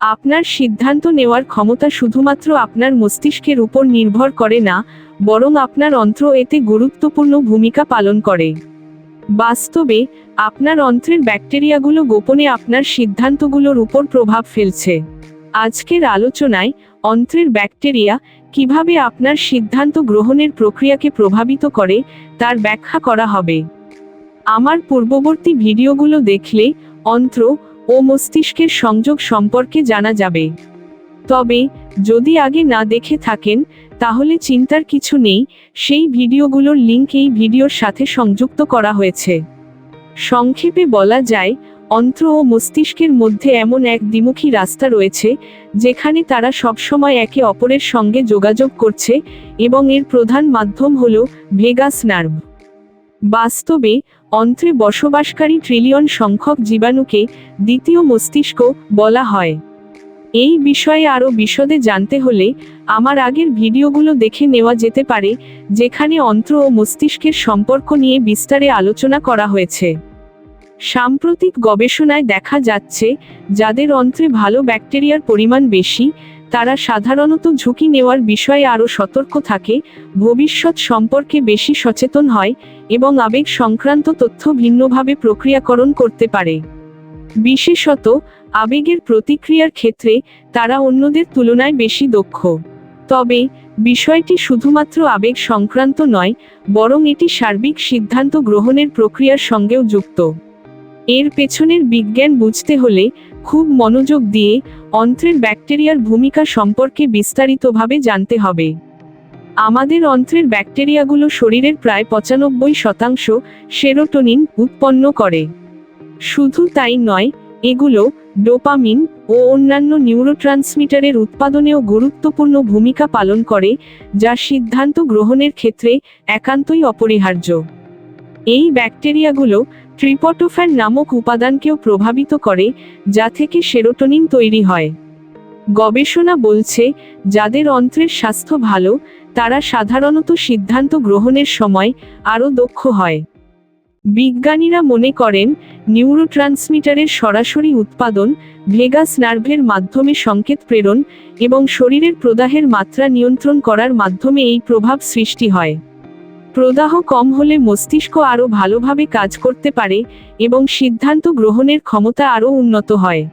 আপনার সিদ্ধান্ত নেওয়ার ক্ষমতা শুধুমাত্র আপনার মস্তিষ্কের উপর নির্ভর করে না, বরং আপনার অন্ত্র এতে গুরুত্বপূর্ণ ভূমিকা পালন করে। বাস্তবে, আপনার অন্ত্রের ব্যাকটেরিয়াগুলো গোপনে আপনার সিদ্ধান্তগুলোর উপর প্রভাব ফেলছে। আজকের আলোচনায়, অন্ত্রের ব্যাকটেরিয়া কীভাবে আপনার সিদ্ধান্ত গ্রহণের প্রক্রিয়াকে প্রভাবিত করে, তার ব্যাখ্যা করা হবে। আমার পূর্ববর্তী ভিডিওগুলো দেখলে, অন্ত্র ও মস্তিষ্কের সংযোগ সম্পর্কে জানা যাবে। তবে, যদি আগে না দেখে থাকেন, তাহলে চিন্তার কিছু নেই, সেই ভিডিওগুলোর লিংক এই ভিডিওর সাথে সংযুক্ত করা হয়েছে। সংক্ষেপে বলা যায়, অন্ত্র ও মস্তিষ্কের মধ্যে এমন এক দ্বিমুখী রাস্তা রয়েছে, যেখানে তারা সবসময় একে অপরের সঙ্গে যোগাযোগ করছে এবং এর প্রধান মাধ্যম হল ভেগাস নার্ভ। বাস্তবে অন্ত্রে বসবাসকারী ট্রিলিয়ন সংখ্যক জীবাণুকে দ্বিতীয় মস্তিষ্ক বলা হয়। এই বিষয়ে আরও বিশদে জানতে হলে আমার আগের ভিডিওগুলো দেখে নেওয়া যেতে পারে, যেখানে অন্ত্র ও মস্তিষ্কের সম্পর্ক নিয়ে বিস্তারে আলোচনা করা হয়েছে। সাম্প্রতিক গবেষণায় দেখা যাচ্ছে, যাদের অন্ত্রে ভালো ব্যাকটেরিয়ার পরিমাণ বেশি তারা সাধারণত ঝুঁকি নেওয়ার বিষয়ে আরও সতর্ক থাকে, ভবিষ্যৎ সম্পর্কে বেশি সচেতন হয় এবং আবেগ সংক্রান্ত তথ্য ভিন্নভাবে প্রক্রিয়াকরণ করতে পারে। বিশেষত, আবেগের প্রতিক্রিয়ার ক্ষেত্রে তারা অন্যদের তুলনায় বেশি দক্ষ। তবে, বিষয়টি শুধুমাত্র আবেগ সংক্রান্ত নয়, বরং এটি সার্বিক সিদ্ধান্ত গ্রহণের প্রক্রিয়ার সঙ্গেও যুক্ত। এর পেছনের বিজ্ঞান বুঝতে হলে খুব মনোযোগ দিয়ে অন্ত্রের ব্যাকটেরিয়ার ভূমিকা সম্পর্কে বিস্তারিতভাবে জানতে হবে। আমাদের অন্ত্রের ব্যাকটেরিয়াগুলো শরীরের প্রায় পঁচানব্বই শতাংশ সেরোটোনিন উৎপন্ন করে। শুধু তাই নয়, এগুলো ডোপামিন ও অন্যান্য নিউরোট্রান্সমিটারের উৎপাদনেও গুরুত্বপূর্ণ ভূমিকা পালন করে, যা সিদ্ধান্ত গ্রহণের ক্ষেত্রে একান্তই অপরিহার্য। এই ব্যাকটেরিয়াগুলো ট্রিপটোফ্যান নামক উপাদানকেও প্রভাবিত করে, যা থেকে সেরোটোনিন তৈরি হয়। গবেষণা বলছে, যাদের অন্ত্রের স্বাস্থ্য ভালো, তারা সাধারণত সিদ্ধান্ত গ্রহণের সময় আরও দক্ষ হয়। বিজ্ঞানীরা মনে করেন, নিউরোট্রান্সমিটারের সরাসরি উৎপাদন, ভেগাস নার্ভের মাধ্যমে সংকেত প্রেরণ এবং শরীরের প্রদাহের মাত্রা নিয়ন্ত্রণ করার মাধ্যমে এই প্রভাব সৃষ্টি হয়। প্রদাহ কম হলে মস্তিষ্ক আরও ভালোভাবে কাজ করতে পারে এবং সিদ্ধান্ত গ্রহণের ক্ষমতা আরও উন্নত হয়।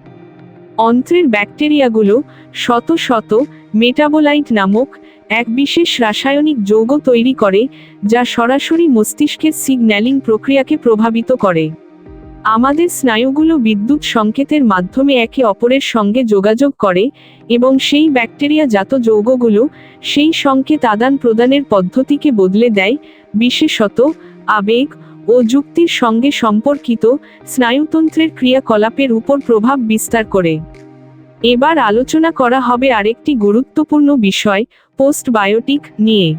অন্ত্রের ব্যাকটেরিয়াগুলো শত শত মেটাবোলাইট নামক এক বিশেষ রাসায়নিক যৌগ তৈরি করে, যা সরাসরি মস্তিষ্কের সিগন্যালিং প্রক্রিয়াকে প্রভাবিত করে। আমাদের স্নায়ুগুলো বিদ্যুৎ সংকেতের মাধ্যমে একে অপরের সঙ্গে যোগাযোগ করে এবং সেই ব্যাকটেরিয়াজাত যৌগগুলো সেই সংকেত আদান প্রদানের পদ্ধতিকে বদলে দেয়, বিশেষত আবেগ ও যুক্তির সঙ্গে সম্পর্কিত স্নায়ুতন্ত্রের ক্রিয়াকলাপের উপর প্রভাব বিস্তার করে। এবার আলোচনা করা হবে আরেকটি গুরুত্বপূর্ণ বিষয়, পোস্টবায়োটিক নিয়ে।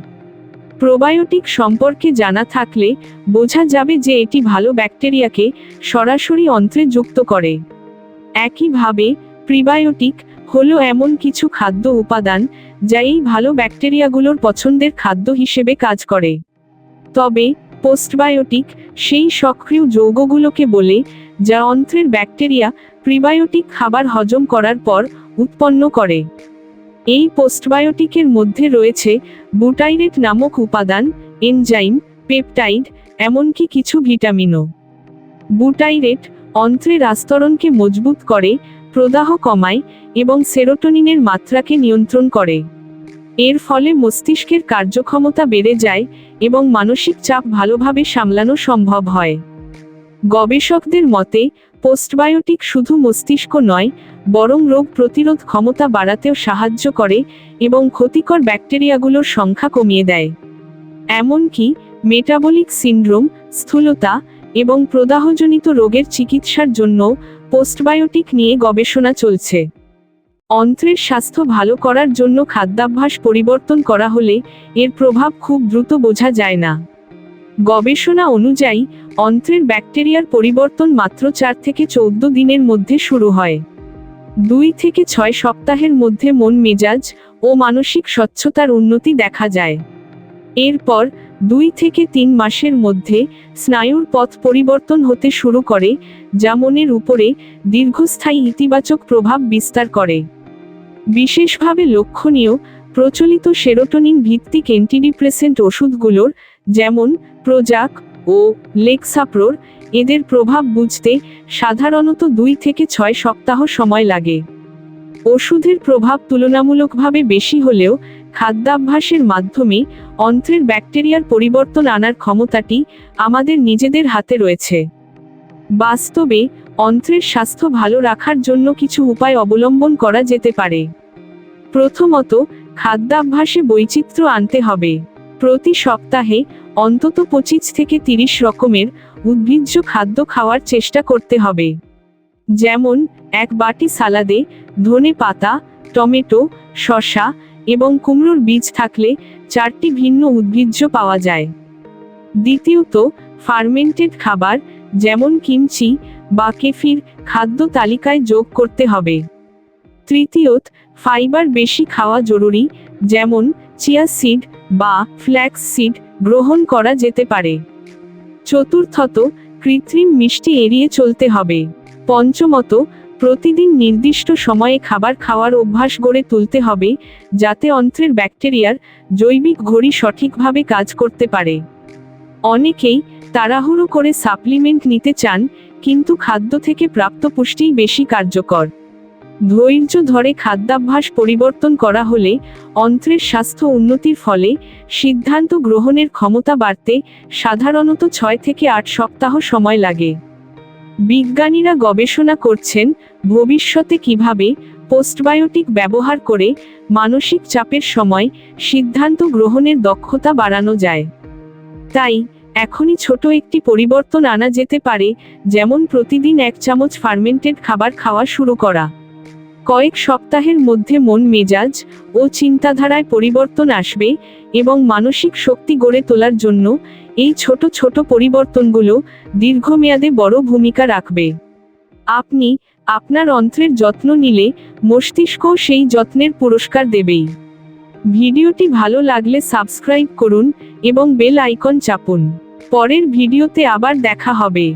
প্রোবায়োটিক সম্পর্কে জানা থাকলে বোঝা যাবে যে এটি ভালো ব্যাকটেরিয়াকে সরাসরি অন্ত্রে যুক্ত করে। একইভাবে, প্রিবায়োটিক হলো এমন কিছু খাদ্য উপাদান যা এই ভালো ব্যাকটেরিয়াগুলোর পছন্দের খাদ্য হিসেবে কাজ করে। তবে, পোস্টবায়োটিক সেই সক্রিয় যৌগগুলোকে বলে, যা অন্ত্রের ব্যাকটেরিয়া প্রিবায়োটিক খাবার হজম করার পর উৎপন্ন করে। এই পোস্টবায়োটিকের মধ্যে রয়েছে বুটাইরেট নামক উপাদান, এনজাইম, পেপটাইড, এমনকি কিছু ভিটামিনও। বুটাইরেট অন্ত্রের আস্তরণকে মজবুত করে, প্রদাহ কমায় এবং সেরোটোনিনের মাত্রাকে নিয়ন্ত্রণ করে। এর ফলে মস্তিষ্কের কার্যক্ষমতা বেড়ে যায় এবং মানসিক চাপ ভালোভাবে সামলানো সম্ভব হয়। গবেষকদের মতে, পোস্টবায়োটিক শুধু মস্তিষ্ক নয়, বরং রোগ প্রতিরোধ ক্ষমতা বাড়াতেও সাহায্য করে এবং ক্ষতিকর ব্যাকটেরিয়াগুলোর সংখ্যা কমিয়ে দেয়। এমনকি মেটাবলিক সিন্ড্রোম স্থূলতা এবং প্রদাহজনিত রোগের চিকিৎসার জন্য পোস্টবায়োটিক নিয়ে গবেষণা চলছে। অন্ত্রের স্বাস্থ্য ভালো করার জন্য খাদ্যাভ্যাস পরিবর্তন করা হলে এর প্রভাব খুব দ্রুত বোঝা যায় না। গবেষণা অনুযায়ী, অন্ত্রের ব্যাকটেরিয়ার পরিবর্তন মাত্র চার থেকে চৌদ্দ দিনের মধ্যে শুরু হয়। দুই থেকে ছয় সপ্তাহের মধ্যে মন মেজাজ ও মানসিক স্বচ্ছতার উন্নতি দেখা যায়। এরপর, দুই থেকে তিন মাসের মধ্যে স্নায়ুর পথ পরিবর্তন হতে শুরু করে, যা মনের উপরে দীর্ঘস্থায়ী ইতিবাচক প্রভাব বিস্তার করে। বিশেষভাবে লক্ষণীয়, প্রচলিত সেরোটোনিন ভিত্তিক অ্যান্টিডিপ্রেসেন্ট ওষুধগুলোর যেমন প্রোজাক ও লেক্সাপ্রোর, এদের প্রভাব বুঝতে সাধারণত দুই থেকে ছয় সপ্তাহ সময় লাগে। ওষুধের প্রভাব তুলনামূলকভাবে বেশি হলেও খাদ্যাভ্যাসের মাধ্যমে অন্ত্রের ব্যাকটেরিয়ার পরিবর্তন আনার ক্ষমতাটি আমাদের নিজেদের হাতে রয়েছে। বাস্তবে অন্ত্রের স্বাস্থ্য ভালো রাখার জন্য কিছু উপায় অবলম্বন করা যেতে পারে। প্রথমত, খাদ্যাভ্যাসে বৈচিত্র্য আনতে হবে। প্রতি সপ্তাহে অন্তত পঁচিশ থেকে তিরিশ রকমের উদ্ভিজ্জ খাদ্য খাওয়ার চেষ্টা করতে হবে। যেমন, এক বাটি সালাদে ধনে পাতা, টমেটো, শসা এবং কুমড়োর বীজ থাকলে চারটি ভিন্ন উদ্ভিজ্জ পাওয়া যায়। দ্বিতীয়ত, ফার্মেন্টেড খাবার যেমন কিমচি বা কেফির খাদ্য তালিকায় যোগ করতে হবে। তৃতীয়ত, ফাইবার বেশি খাওয়া জরুরি যেমন চিয়া সিড বা ফ্ল্যাক্স সিড গ্রহণ করা যেতে পারে। চতুর্থত, কৃত্রিম মিষ্টি এড়িয়ে চলতে হবে। পঞ্চমত, প্রতিদিন নির্দিষ্ট সময়ে খাবার খাওয়ার অভ্যাস গড়ে তুলতে হবে, যাতে অন্ত্রের ব্যাকটেরিয়ার জৈবিক ঘড়ি সঠিকভাবে কাজ করতে পারে। অনেকেই তাড়াহুড়ো করে সাপ্লিমেন্ট নিতে চান, কিন্তু খাদ্য থেকে প্রাপ্ত পুষ্টিই বেশি কার্যকর। ধৈর্য ধরে খাদ্যাভ্যাস পরিবর্তন করা হলে অন্ত্রের স্বাস্থ্য উন্নতির ফলে সিদ্ধান্ত গ্রহণের ক্ষমতা বাড়তে সাধারণত ছয় থেকে আট সপ্তাহ সময় লাগে। বিজ্ঞানীরা গবেষণা করছেন, ভবিষ্যতে কীভাবে পোস্টবায়োটিক ব্যবহার করে মানসিক চাপের সময় সিদ্ধান্ত গ্রহণের দক্ষতা বাড়ানো যায়। তাই, এখনই ছোট একটি পরিবর্তন আনা যেতে পারে, যেমন প্রতিদিন এক চামচ ফার্মেন্টেড খাবার খাওয়া শুরু করা। কয়েক সপ্তাহের মধ্যে মন মেজাজ ও চিন্তাধারায় পরিবর্তন আসবে এবং মানসিক শক্তি গড়ে তোলার জন্য এই ছোট ছোট পরিবর্তনগুলো দীর্ঘমেয়াদে বড় ভূমিকা রাখবে। আপনি আপনার অন্ত্রের যত্ন নিলে মস্তিষ্কও সেই যত্নের পুরস্কার দেবেই। ভিডিওটি ভালো লাগলে সাবস্ক্রাইব করুন এবং বেল আইকন চাপুন। পরের ভিডিওতে আবার দেখা হবে।